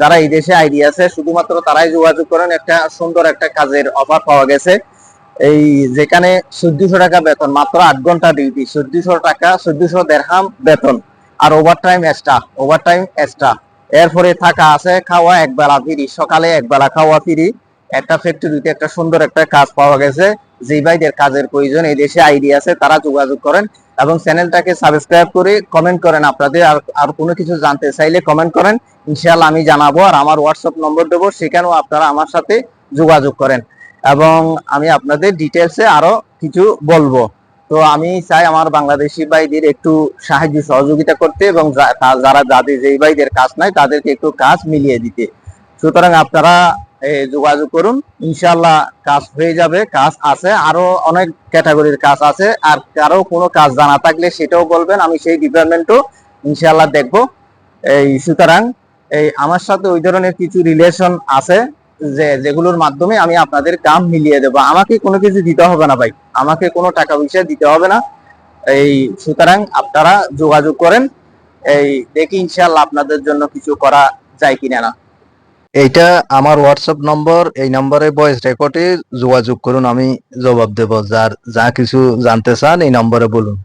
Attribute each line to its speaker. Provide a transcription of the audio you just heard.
Speaker 1: যারা এই দেশে আইডিয়া আছে, শুধুমাত্র তারাই যোগাযোগ করেন, একটা সুন্দর একটা কাজের অফার পাওয়া গেছে। এই যেখানে চোদ্দশো টাকা বেতন, মাত্র আট ঘণ্টা ডিউটি চোদ্দশো টাকা, চোদ্দশো দেড়হাম বেতন, আর overtime extra overtime extra এরপরে থাকা আছে, খাওয়া এক বেলা ফিরি সকালে এক বেলা খাওয়া ফিরি একটা ফ্যাক্টরিতে একটা সুন্দর একটা কাজ পাওয়া গেছে। যে ভাইদের কাজের প্রয়োজন, এই দেশে আইডিয়া আছে, তারা যোগাযোগ করেন। এবং চ্যানেলটাকে সাবস্ক্রাইব করে কমেন্ট করেন আপনাদের। আর আর কোনো কিছু জানতে চাইলে কমেন্ট করেন। ইনশাআল্লাহ আমি জানাব আর আমার হোয়াটসঅ্যাপ নম্বর দেবো, সেখানেও আপনারা আমার সাথে যোগাযোগ করেন। এবং আমি আপনাদের ডিটেলসে আরও কিছু বলব। তো আমি চাই আমার বাংলাদেশি ভাইদের একটু সাহায্য, সহযোগিতা করতে এবং যারা, যাদের যেই ভাইদের কাজ নাই, তাদেরকে একটু কাজ মিলিয়ে দিতে। সুতরাং আপনারা যোগাযোগ করুন। ইনশাল্লাহ কাজ হয়ে যাবে, কাজ আছে। আরও অনেক ক্যাটাগরির কাজ আছে। আর কারও কোনো কাজ জানা থাকলে সেটাও বলবেন, আমি সেই ডিপার্টমেন্টও ইনশাল্লাহ দেখব। এই সুতরাং এই আমার সাথে ওই ধরনের কিছু রিলেশন আছে যে, যেগুলোর মাধ্যমে আমি আপনাদের কাম মিলিয়ে দেবো। আমাকে কোনো কিছু দিতে হবে না ভাই। আমাকে কোনো টাকা পয়সা দিতে হবে না। এই সুতরাং আপনারা যোগাযোগ করেন। এই দেখি ইনশাল্লাহ আপনাদের জন্য কিছু করা যায় কিনা না।
Speaker 2: এইটা আমার হোয়াটসঅ্যাপ নম্বর এই নম্বরে ভয়েস রেকর্ডে যোগাযোগ করুন, আমি জবাব দেব। যার যা কিছু জানতে চান, এই নম্বরে বলুন।